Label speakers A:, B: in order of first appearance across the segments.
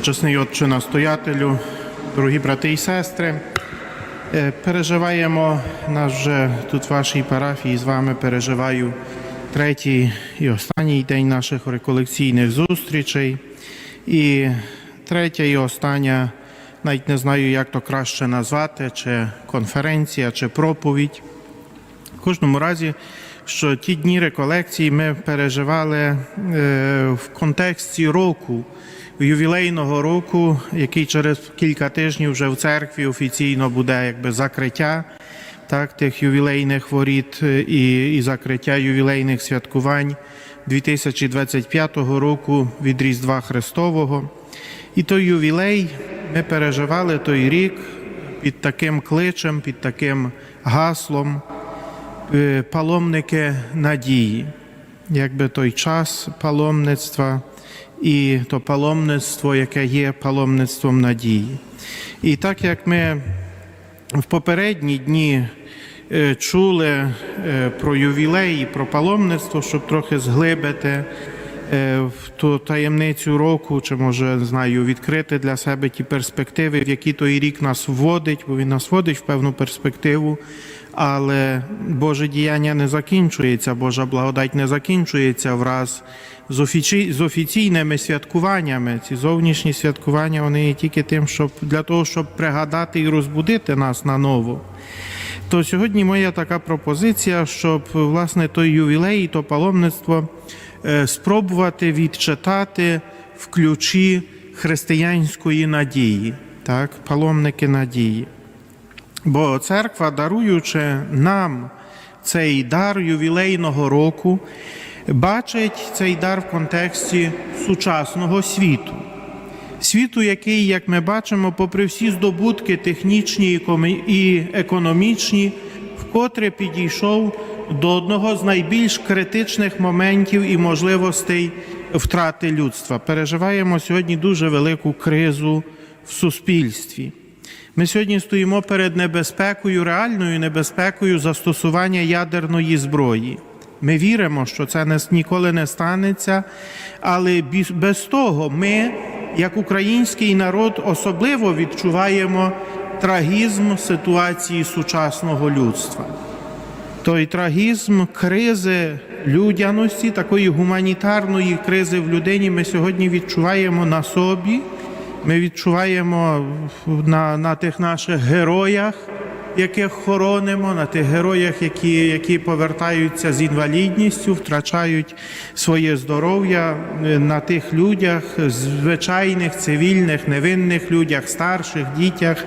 A: Всечесний Отче настоятелю, дорогі брати і сестри, е, переживаємо наш вже тут в вашій парафії з вами переживаю третій і останній день наших реколекційних зустрічей. І третя і остання, навіть не знаю, як то краще назвати, чи конференція, чи проповідь. В кожному разі, що ті дні реколекції ми переживали е, в контексті року, ювілейного року, який через кілька тижнів вже в церкві офіційно буде якби закриття так, тих ювілейних воріт е, і, і закриття ювілейних святкувань 2025 року від Різдва Христового. І той ювілей ми переживали той рік під таким кличем, під таким гаслом паломники надії, якби той час паломництва і то паломництво, яке є паломництвом надії. І так як ми в попередні дні е, чули е, про ювілей про паломництво, щоб трохи зглибити е, в ту таємницю року, чи може знаю, відкрити для себе ті перспективи, в які той рік нас вводить, бо він нас вводить в певну перспективу. Але Боже діяння не закінчується, Божа благодать не закінчується враз з, офіці... з офіційними святкуваннями. Ці зовнішні святкування вони є тільки тим, щоб для того, щоб пригадати і розбудити нас наново. То сьогодні моя така пропозиція, щоб власне той ювілей, то паломництво е, спробувати відчитати в ключі християнської надії, так, паломники надії. Бо церква, даруючи нам цей дар ювілейного року, бачить цей дар в контексті сучасного світу. Світу, який, як ми бачимо, попри всі здобутки технічні і економічні, вкотре підійшов до одного з найбільш критичних моментів і можливостей втрати людства. Переживаємо сьогодні дуже велику кризу в суспільстві. Ми сьогодні стоїмо перед небезпекою, реальною небезпекою застосування ядерної зброї. Ми віримо, що це ніколи не станеться, але без того ми, як український народ, особливо відчуваємо трагізм ситуації сучасного людства. Той трагізм кризи людяності, такої гуманітарної кризи в людині ми сьогодні відчуваємо на собі. Ми відчуваємо на, на тих наших героях, яких хоронимо, на тих героях, які, які повертаються з інвалідністю, втрачають своє здоров'я, е, на тих людях, звичайних, цивільних, невинних людях, старших, дітях,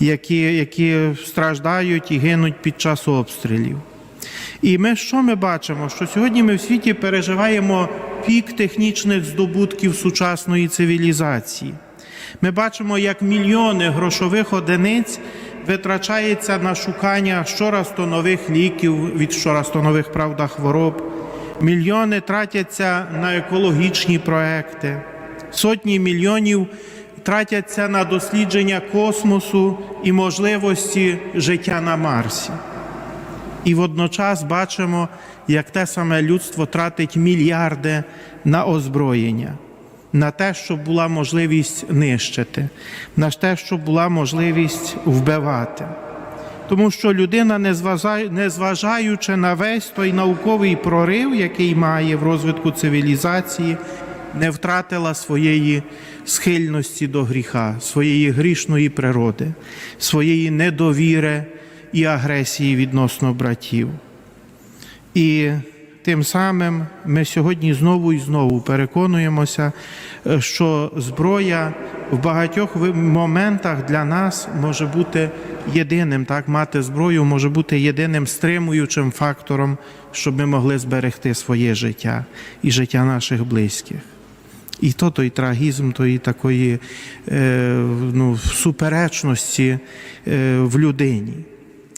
A: які, які страждають і гинуть під час обстрілів. І ми що ми бачимо? Що сьогодні ми в світі переживаємо пік технічних здобутків сучасної цивілізації. Ми бачимо, як мільйони грошових одиниць витрачається на шукання щораз то нових ліків від щораз то нових правда хвороб. Мільйони тратяться на екологічні проекти, сотні мільйонів тратяться на дослідження космосу і можливості життя на Марсі. І водночас бачимо, як те саме людство тратить мільярди на озброєння, на те, щоб була можливість нищити, на те, щоб була можливість вбивати. Тому що людина, не зважає- не зважаючи на весь той науковий прорив, який має в розвитку цивілізації, не втратила своєї схильності до гріха, своєї грішної природи, своєї недовіри і агресії відносно братів. І тим самим ми сьогодні знову і знову переконуємося, е, що зброя в багатьох моментах для нас може бути єдиним, так мати зброю може бути єдиним стримуючим фактором, щоб ми могли зберегти своє життя і життя наших близьких. І то той трагізм тої такої е, ну, суперечності е, в людині.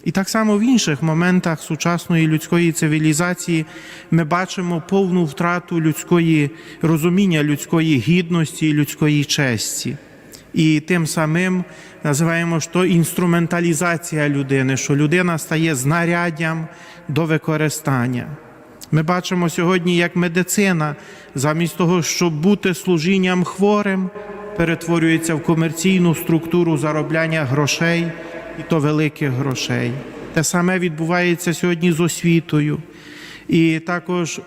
A: І так само в інших моментах сучасної людської цивілізації ми бачимо повну втрату людської розуміння людської гідності людської честі. І тим самим називаємо що інструменталізація людини, що людина стає знаряддям до використання. Ми бачимо сьогодні, як медицина, замість того, щоб бути служінням хворим, перетворюється в комерційну структуру заробляння грошей, і то великих грошей. Те саме відбувається сьогодні з освітою. І також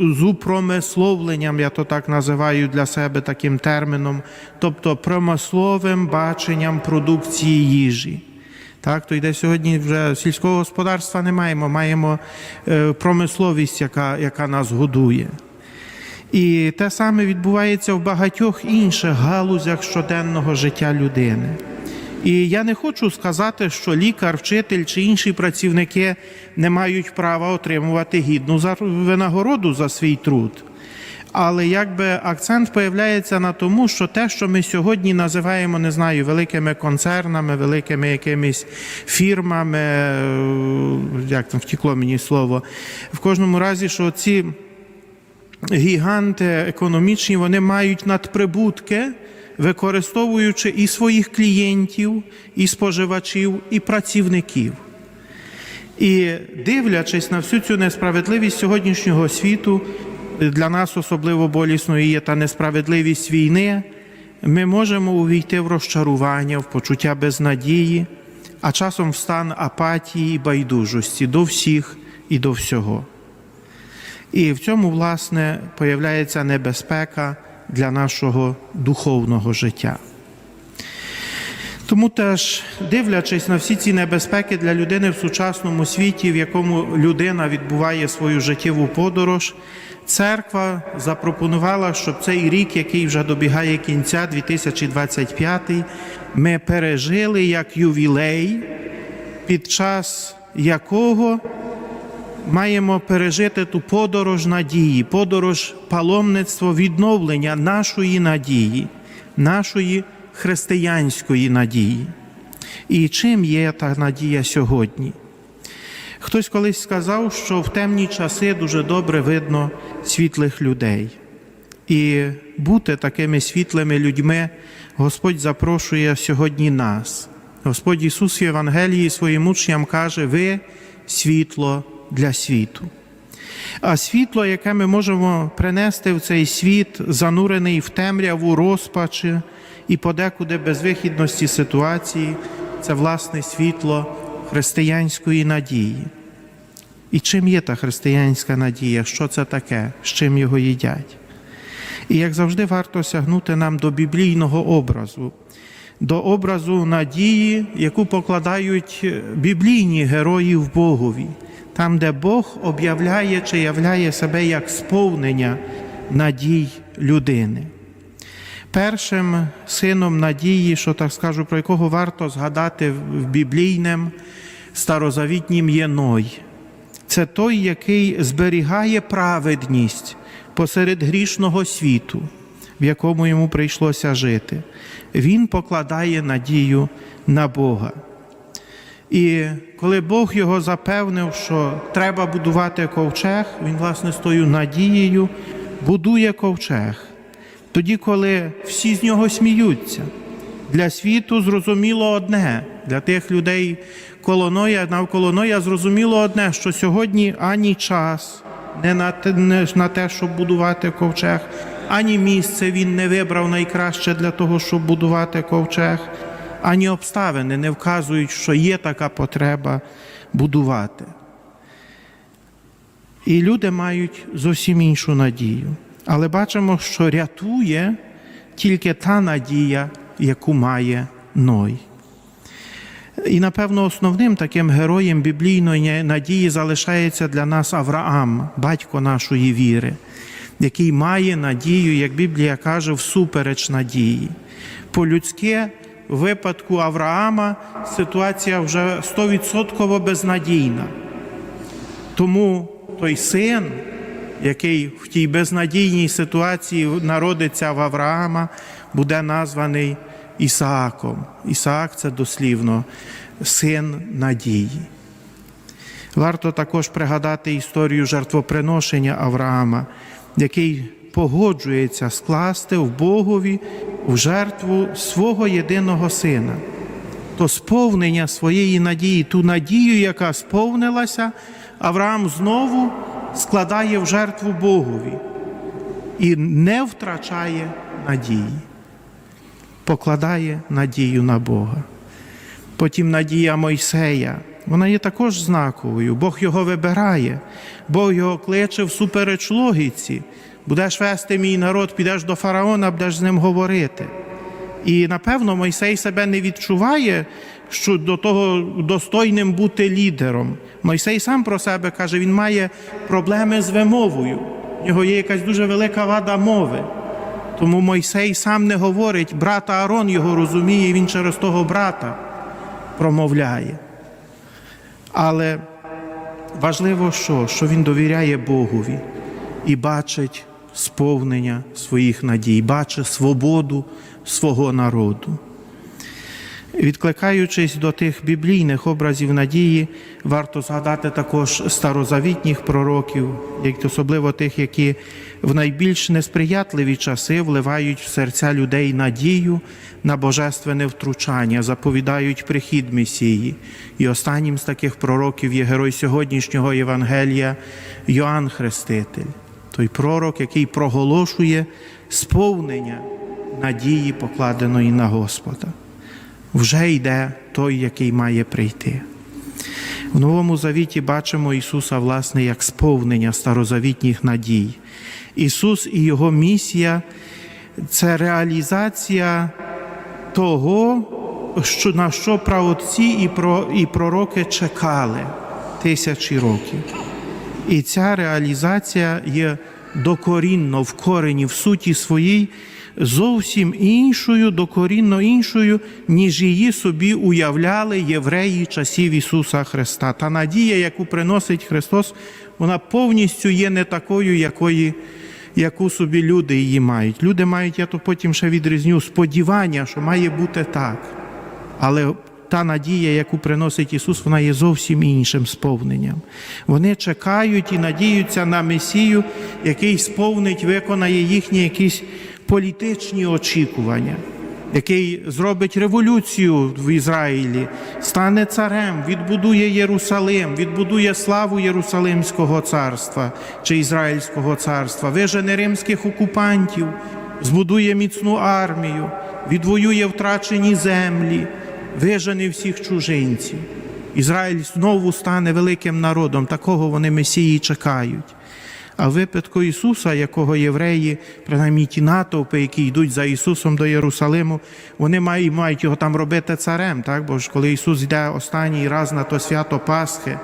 A: з, упромисловленням, я то так називаю для себе таким терміном, тобто промисловим баченням продукції їжі. Так, то йде сьогодні вже сільського господарства не маємо, маємо е, промисловість, яка, яка нас годує. І те саме відбувається в багатьох інших галузях щоденного життя людини. І я не хочу сказати, що лікар, вчитель чи інші працівники не мають права отримувати гідну винагороду за свій труд. Але якби акцент появляється на тому, що те, що ми сьогодні називаємо, не знаю, великими концернами, великими якимись фірмами, е, як там втекло мені слово, в кожному разі, що ці гіганти економічні вони мають надприбутки, використовуючи і своїх клієнтів, і споживачів, і працівників. І дивлячись на всю цю несправедливість сьогоднішнього світу, для нас особливо болісною є та несправедливість війни, ми можемо увійти в розчарування, в почуття безнадії, а часом в стан апатії і байдужості до всіх і до всього. І в цьому, власне, появляється небезпека для нашого духовного життя. Тому теж, дивлячись на всі ці небезпеки для людини в сучасному світі, в якому людина відбуває свою життєву подорож, церква запропонувала, щоб цей рік, який вже добігає кінця, 2025, ми пережили як ювілей, під час якого маємо пережити ту подорож надії, подорож паломництво відновлення нашої надії, нашої християнської надії. І чим є та надія сьогодні? Хтось колись сказав, що в темні часи дуже добре видно світлих людей. І бути такими світлими людьми Господь запрошує сьогодні нас. Господь Ісус в Євангелії своїм учням каже: ви світло для світу. А світло, яке ми можемо принести в цей світ, занурений в темряву розпачі і подекуди безвихідності ситуації, це власне світло християнської надії. І чим є та християнська надія? Що це таке? З чим його їдять? І як завжди, варто сягнути нам до біблійного образу, до образу надії, яку покладають біблійні герої в Богові, там, де Бог об'являє чи являє себе як сповнення надій людини. Першим сином надії, що так скажу, про якого варто згадати в біблійним старозавітнім є Ной. Це той, який зберігає праведність посеред грішного світу, в якому йому прийшлося жити. Він покладає надію на Бога. І коли Бог його запевнив, що треба будувати ковчег, він, власне, з тою надією будує ковчег. Тоді, коли всі з нього сміються, для світу зрозуміло одне, для тих людей коло навколо Ноя зрозуміло одне, що сьогодні ані час не на не на те, щоб будувати ковчег, ані місце він не вибрав найкраще для того, щоб будувати ковчег, ані обставини не вказують, що є така потреба будувати. І люди мають зовсім іншу надію. Але бачимо, що рятує тільки та надія, яку має Ной. І, напевно, основним таким героєм біблійної надії залишається для нас Авраам, батько нашої віри, який має надію, як Біблія каже, всупереч надії. По-людськи, в випадку Авраама ситуація вже стовідсотково безнадійна. Тому той син, який в тій безнадійній ситуації народиться в Авраама, буде названий Ісааком. Ісаак це дослівно син надії. Варто також пригадати історію жертвоприношення Авраама, який погоджується скласти в Богові в жертву свого єдиного сина. То сповнення своєї надії, ту надію, яка сповнилася, Авраам знову складає в жертву Богові і не втрачає надії. покладає надію на Бога. Потім надія Мойсея. Вона є також знаковою. Бог його вибирає, Бог його кличе всупереч логіці. Будеш вести мій народ, підеш до фараона, будеш з ним говорити. І напевно Мойсей себе не відчуває, що до того достойним бути лідером. Мойсей сам про себе каже, він має проблеми з вимовою. У нього є якась дуже велика вада мови. Тому Мойсей сам не говорить, брат Аарон його розуміє, він через того брата промовляє. Але важливо, що, що він довіряє Богові і бачить сповнення своїх надій, бачить свободу свого народу. Відкликаючись до тих біблійних образів надії, варто згадати також старозавітніх пророків, особливо тих, які в найбільш несприятливі часи вливають в серця людей надію на божественне втручання, заповідають прихід Месії. І останнім з таких пророків є герой сьогоднішнього Євангелія Йоанн Хреститель, той пророк, який проголошує сповнення надії, покладеної на Господа вже йде той, який має прийти. В Новому Завіті бачимо Ісуса, власне, як сповнення старозавітніх надій. Ісус і Його місія це реалізація того, що, на що праотці і, про, і пророки чекали тисячі років. І ця реалізація є докорінно в корені, в суті своїй зовсім іншою, докорінно іншою, ніж її собі уявляли євреї часів Ісуса Христа. Та надія, яку приносить Христос, вона повністю є не такою, якої, яку собі люди її мають. Люди мають, я то потім ще відрізню, сподівання, що має бути так. Але та надія, яку приносить Ісус, вона є зовсім іншим сповненням. Вони чекають і надіються на Месію, який сповнить, виконає їхні якісь політичні очікування, який зробить революцію в Ізраїлі, стане царем, відбудує Єрусалим, відбудує славу Єрусалимського царства чи Ізраїльського царства, вижене римських окупантів, збудує міцну армію, відвоює втрачені землі, вижене всіх чужинців. Ізраїль знову стане великим народом, такого вони Месії чекають. А в випадку Ісуса, якого євреї, принаймні ті натовпи, які йдуть за Ісусом до Єрусалиму, вони мають, мають його там робити царем. Так? Бо ж коли Ісус йде останній раз на то свято Пасхи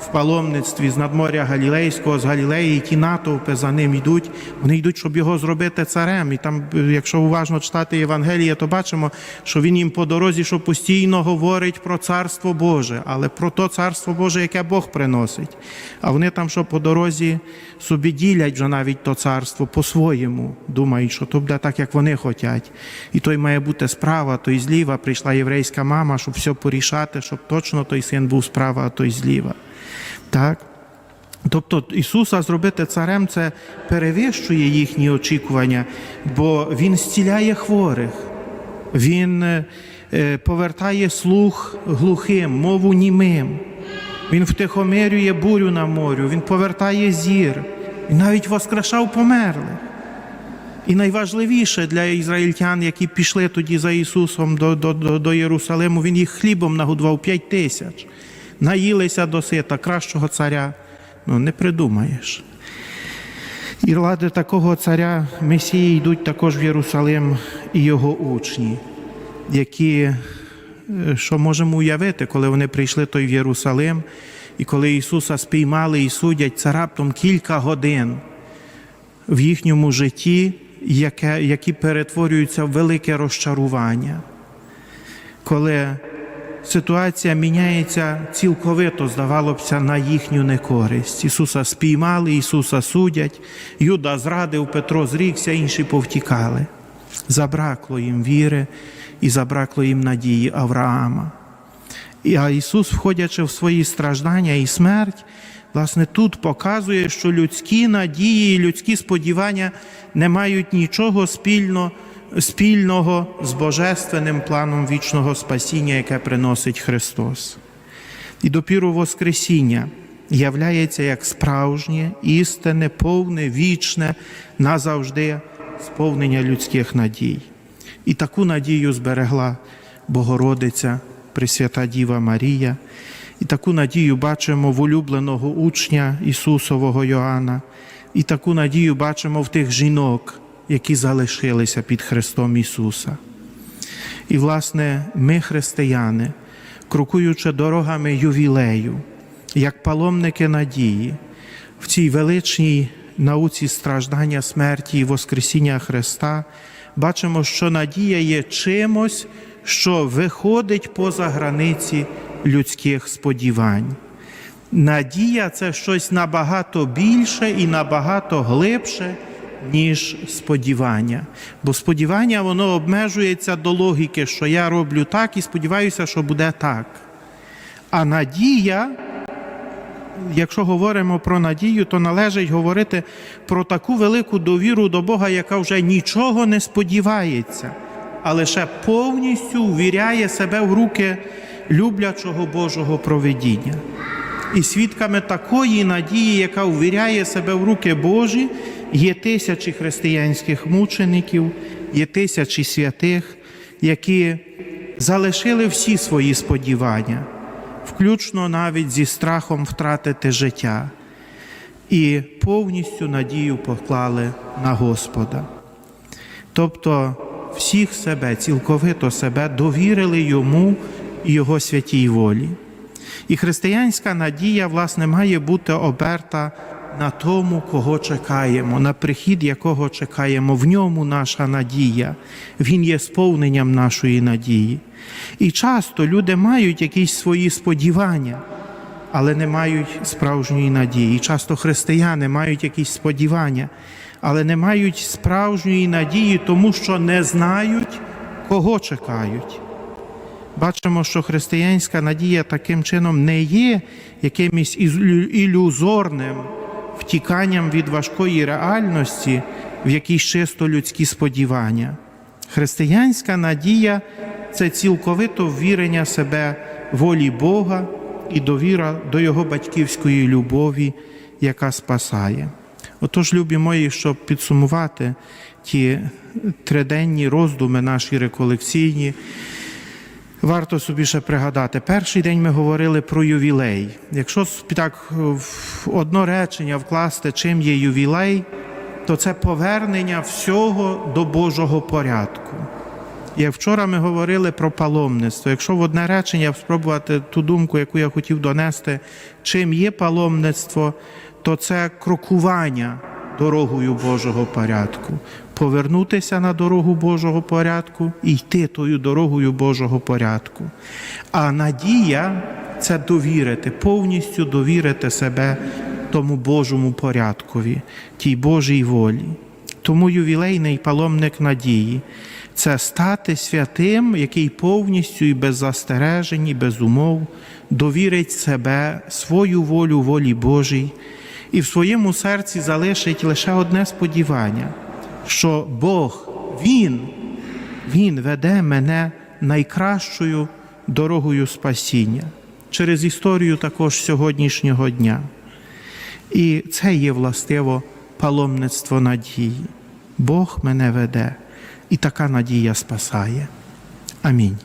A: в паломництві з надморя Галілейського, з Галілеї, і ті натовпи за ним йдуть, вони йдуть, щоб його зробити царем. І там, якщо уважно читати Євангеліє, то бачимо, що він їм по дорозі, що постійно говорить про царство Боже, але про то царство Боже, яке Бог приносить. А вони там, що по дорозі собі ділять вже навіть то царство по-своєму, думають, що то буде так, як вони хочуть. І той має бути справа, той зліва. Прийшла єврейська мама, щоб все порішати, щоб точно той син був справа, а той зліва. Так? Тобто Ісуса зробити царем це перевищує їхні очікування, бо Він зціляє хворих, Він е, повертає слух глухим, мову німим. Він втихомирює бурю на морю, Він повертає зір, Він навіть воскрешав померлих. І найважливіше для ізраїльтян, які пішли тоді за Ісусом до, до, до Єрусалиму, Він їх хлібом нагодував п'ять тисяч. Наїлися до сита, кращого царя ну, не придумаєш. І ради такого царя Месії йдуть також в Єрусалим і його учні, які, е, що можемо уявити, коли вони прийшли той в Єрусалим, і коли Ісуса спіймали і судять, це раптом кілька годин в їхньому житті, яке, які перетворюються в велике розчарування. Коли ситуація міняється цілковито, здавалося на їхню некористь. Ісуса спіймали, Ісуса судять, Юда зрадив, Петро зрікся, інші повтікали. Забракло їм віри і забракло їм надії Авраама. А Ісус, входячи в свої страждання і смерть, власне, тут показує, що людські надії і людські сподівання не мають нічого спільного спільного з божественним планом вічного спасіння, яке приносить Христос. І допіру Воскресіння являється як справжнє, істинне, повне, вічне, назавжди сповнення людських надій. І таку надію зберегла Богородиця, Пресвята Діва Марія. І таку надію бачимо в улюбленого учня Ісусового Йоанна. І таку надію бачимо в тих жінок, які залишилися під Христом Ісуса. І, власне, ми, християни, крокуючи дорогами ювілею, як паломники надії, в цій величній науці страждання, смерті і Воскресіння Христа, бачимо, що надія є чимось, що виходить поза границі людських сподівань. Надія це щось набагато більше і набагато глибше, ніж сподівання. Бо сподівання воно обмежується до логіки, що я роблю так і сподіваюся, що буде так. А надія, якщо говоримо про надію, то належить говорити про таку велику довіру до Бога, яка вже нічого не сподівається, а лише повністю ввіряє себе в руки люблячого Божого проведіння. І свідками такої надії, яка увіряє себе в руки Божі, є тисячі християнських мучеників, є тисячі святих, які залишили всі свої сподівання, включно навіть зі страхом втратити життя, і повністю надію поклали на Господа. Тобто всіх себе, цілковито себе довірили йому і його святій волі. І християнська надія, власне, має бути оберта на тому, кого чекаємо, на прихід якого чекаємо. В ньому наша надія, Він є сповненням нашої надії. І часто люди мають якісь свої сподівання, але не мають справжньої надії. І часто християни мають якісь сподівання, але не мають справжньої надії, тому що не знають, кого чекають. Бачимо, що християнська надія таким чином не є якимось ілюзорним втіканням від важкої реальності в якісь чисто людські сподівання. Християнська надія це цілковито ввірення себе волі Бога і довіра до Його батьківської любові, яка спасає. Отож, любі мої, щоб підсумувати ті триденні роздуми наші реколекційні, Варто собі ще пригадати. Перший день ми говорили про ювілей. Якщо так в одно речення вкласти, чим є ювілей, то це повернення всього до Божого порядку. Як вчора ми говорили про паломництво. Якщо в одне речення спробувати ту думку, яку я хотів донести, чим є паломництво, то це крокування дорогою Божого порядку, повернутися на дорогу Божого порядку і йти тою дорогою Божого порядку. А надія це довірити, повністю довірити себе тому Божому порядкові, тій Божій волі. Тому ювілейний паломник надії це стати святим, який повністю і без застережень, і без умов довірить себе, свою волю волі Божій, і в своєму серці залишить лише одне сподівання, що Бог, Він, Він веде мене найкращою дорогою спасіння через історію також сьогоднішнього дня. І це є властиво паломництво надії. Бог мене веде, і така надія спасає. Амінь.